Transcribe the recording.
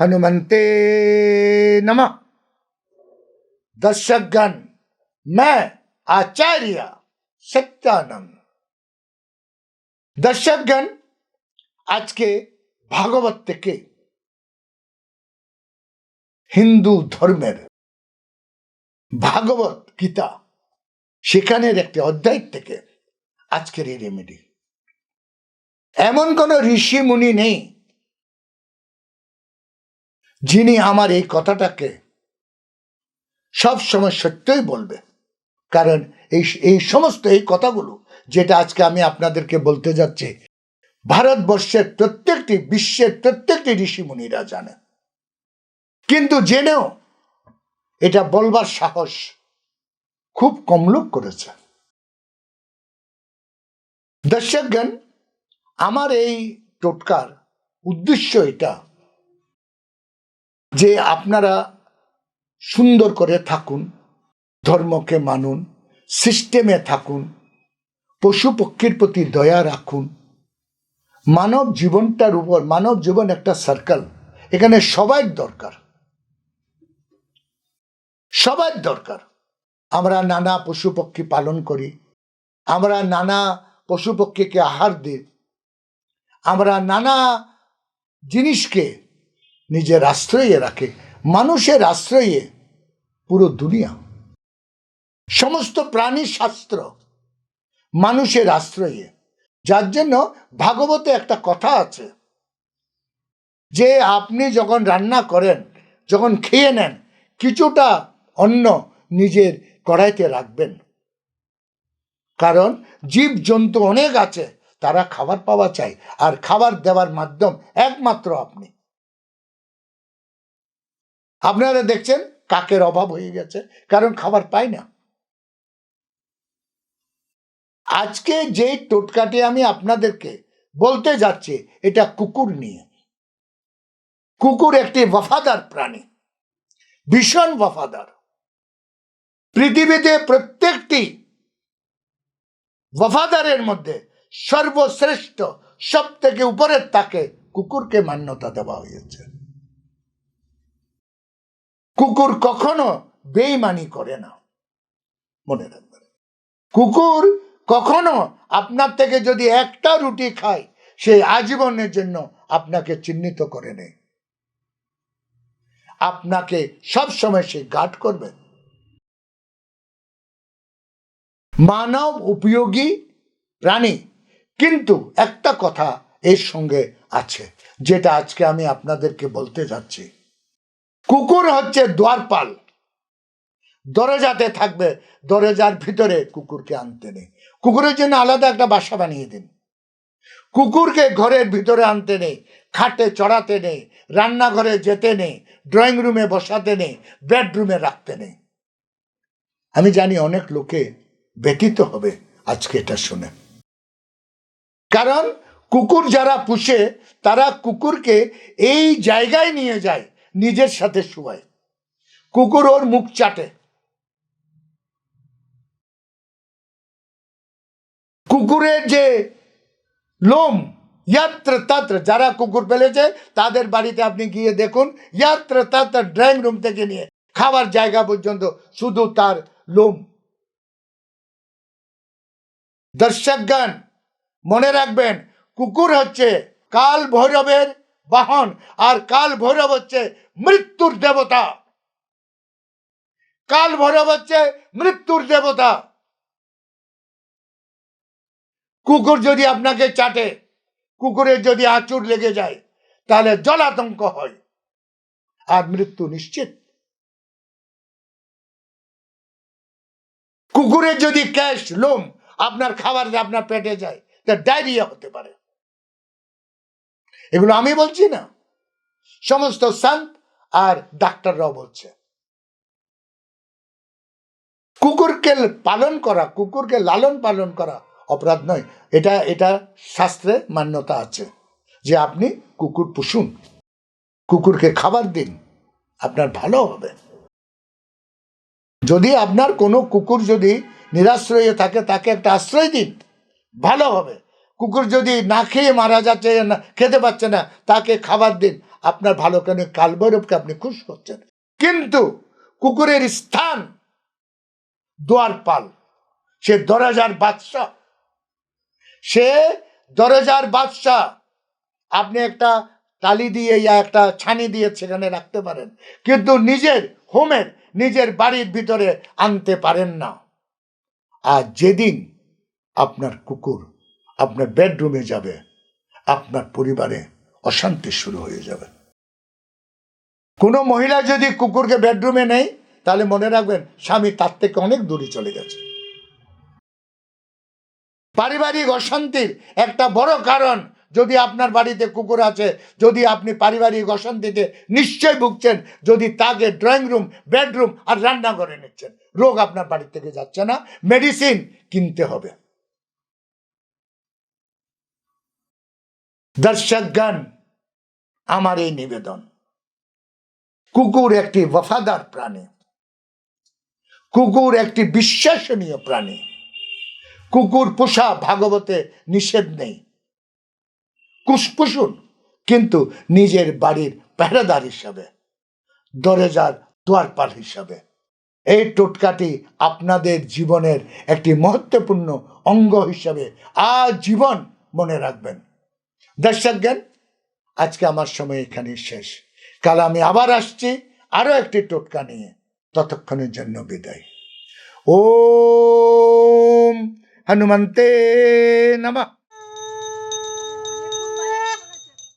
हनुमंते नमः दर्शकगण मैं आचार्य সত্যানন্দ দর্শকগণ আজকে ভাগবত থেকে হিন্দু ধর্মের ভাগবত গীতা সেখানের একটি অধ্যায় থেকে আজকের এই রেমেডি এমন কোন ঋষি মুনি নেই যিনি আমার এই কথাটাকে সব সময় সত্যই বলবে। কারণ এই এই সমস্ত এই কথাগুলো যেটা আজকে আমি আপনাদেরকে বলতে যাচ্ছি, ভারতবর্ষের প্রত্যেকটি, বিশ্বের প্রত্যেকটি ঋষিমুনিরা জানে। কিন্তু জেনেও এটা বলবার সাহস খুব কম লোক করেছে। দর্শকগণ, আমার এই টোটকার উদ্দেশ্য এটা যে আপনারা সুন্দর করে থাকুন, ধর্মকে মানুন, সিস্টেমে থাকুন, পশু পক্ষীর প্রতি দয়া রাখুন। মানব জীবনটার উপর, মানব জীবন একটা সার্কেল এখানে সবার দরকার। সবার দরকার। আমরা নানা পশু পক্ষী পালন করি, আমরা নানা পশু পক্ষীকে আহার দিই, আমরা নানা জিনিসকে নিজের আশ্রয়ে রাখে, মানুষের আশ্রয়ে পুরো দুনিয়া। সমস্ত প্রাণী শাস্ত্র মানুষের আশ্রয়ে যার জন্য ভাগবতে একটা কথা আছে যে, আপনি যখন রান্না করেন, যখন খেয়ে নেন, কিছুটা অন্ন নিজের কড়াইতে রাখবেন। কারণ জীব জন্তু অনেক আছে, তারা খাবার পাওয়া চাই আর খাবার দেওয়ার মাধ্যম একমাত্র আপনি। আপনারা দেখছেন কাকের অভাব হয়ে গেছে, কারণ খাবার পায় না। আজকে যে টোটকাটি আমি আপনাদেরকে বলতে যাচ্ছি, এটা কুকুর নিয়ে। কুকুর একটি ওয়াফাদার প্রাণী, ভীষণ ওয়াফাদার। পৃথিবীতে প্রত্যেকটি ওয়াফাদারের মধ্যে সর্বশ্রেষ্ঠ সব থেকে উপরের তাকে কুকুরকে মান্যতা দেওয়া হয়েছে। কুকুর কখনো বেইমানি করে না। মনে রাখবেন। কুকুর কখনো আপনার থেকে যদি একটা রুটি খায়, সে আজীবনের জন্য আপনাকে চিহ্নিত করে নেই আপনাকে সব সময় সে গার্ড করবে। মানব উপযোগী প্রাণী। কিন্তু একটা কথা এর সঙ্গে আছে, যেটা আজকে আমি আপনাদেরকে বলতে যাচ্ছি। কুকুর হচ্ছে দ্বারপাল। দরজাতে থাকবে, দরজার ভিতরে কুকুরকে আনতে নেই। কুকুরের জন্য আলাদা একটা বাসা বানিয়ে দিন। কুকুরকে ঘরের ভিতরে আনতে নেই, খাটে চড়াতে নেই, রান্নাঘরে যেতে নেই, ড্রয়িং রুমে বসাতে নেই, বেডরুমে রাখতে নেই। আমি জানি অনেক লোকে ব্যতীত হবে আজকে এটা শুনে। কারণ কুকুর যারা পুষে, তারা কুকুরকে এই জায়গায় নিয়ে যায় নিজের সাথে শুয়ায় কুকুর ওর মুখ চাটে। কুকুরের যে লোম, ইয়াত্র তত্র, যারা কুকুর ফেলেছে তাদের বাড়িতে আপনি গিয়ে দেখুন, ইয়াত্র তত্র ড্রয়িং রুম থেকে নিয়ে খাবার জায়গা পর্যন্ত শুধু তার লোম। দর্শকগণ, মনে রাখবেন, কুকুর হচ্ছে কাল ভৈরবের বাহন আর কাল ভৈরব হচ্ছে মৃত্যুর দেবতা। কাল ভৈরব হচ্ছে মৃত্যুর দেবতা। কুকুর যদি আপনাকে চাটে, কুকুরের যদি আঁচড় লেগে যায়, তাহলে জলাতঙ্ক হয় আর মৃত্যু নিশ্চিত। কুকুরের যদি ক্যাশ, লোম আপনার খাবার, আপনার পেটে যায় তা ডায়রিয়া হতে পারে। এগুলো আমি বলছি না। সমস্ত সন্ত আর ডাক্তাররাও বলছে। কুকুরকে পালন করা, কুকুরকে লালন পালন করা অপরাধ নয়। এটা এটা শাস্ত্রে মান্যতা আছে যে আপনি কুকুর পুষুন, কুকুরকে খাবার দিন, আপনার ভালো হবে। যদি আপনার কোনো কুকুর যদি নিরাশ্রয়ে থাকে, তাকে একটা আশ্রয় দিন, ভালো হবে। কুকুর যদি না খেয়ে মারা যাচ্ছে, না, খেতে পাচ্ছে না, তাকে খাবার দিন। আপনার ভালো কেন কালবৈরবকে আপনি খুশ করছেন। কিন্তু কুকুরের স্থান দোয়ারপাল সে দরজার বাদশাহ। সে দরজার বাদশাহ। আপনি একটা তালি দিয়ে ইয়া একটা ছানি দিয়ে সেখানে রাখতে পারেন। কিন্তু নিজের হোমের, নিজের বাড়ির ভিতরে আনতে পারেন না। আর যেদিন আপনার কুকুর আপনার বেডরুমে যাবে, আপনার পরিবারে অশান্তি শুরু হয়ে যাবে। কোনো মহিলা যদি কুকুরকে বেডরুমে নেই তাহলে মনে রাখবেন স্বামী তার থেকে অনেক দূরে চলে গেছে। পারিবারিক অশান্তির একটা বড় কারণ, যদি আপনার বাড়িতে কুকুর আছে, যদি আপনি পারিবারিক অশান্তিতে নিশ্চয় ভুগছেন, যদি তাকে ড্রয়িং রুম বেডরুম আর রান্নাঘরে নিচ্ছেন, রোগ আপনার বাড়ি থেকে যাচ্ছে না মেডিসিন কিনতে হবে। দর্শকগণ আমার এই নিবেদন। কুকুর একটি ওয়াফাদার প্রাণী। কুকুর একটি বিশ্বাসনীয় প্রাণী। কুকুর পোষা ভাগবতে নিষেধ নেই। কুসপুসুন কিন্তু নিজের বাড়ির পেহরাদার হিসাবে, দরজার দোয়ারপাল হিসাবে। এই টোটকাটি আপনাদের জীবনের একটি মহত্বপূর্ণ অঙ্গ হিসাবে আজীবন মনে রাখবেন। দর্শকগণ আজকে আমার সময় এখানেই শেষ। কাল আমি আবার আসছি আরও একটি টোটকা নিয়ে। ততক্ষণের জন্য বিদায়। ও হনুমন্তে নমঃ।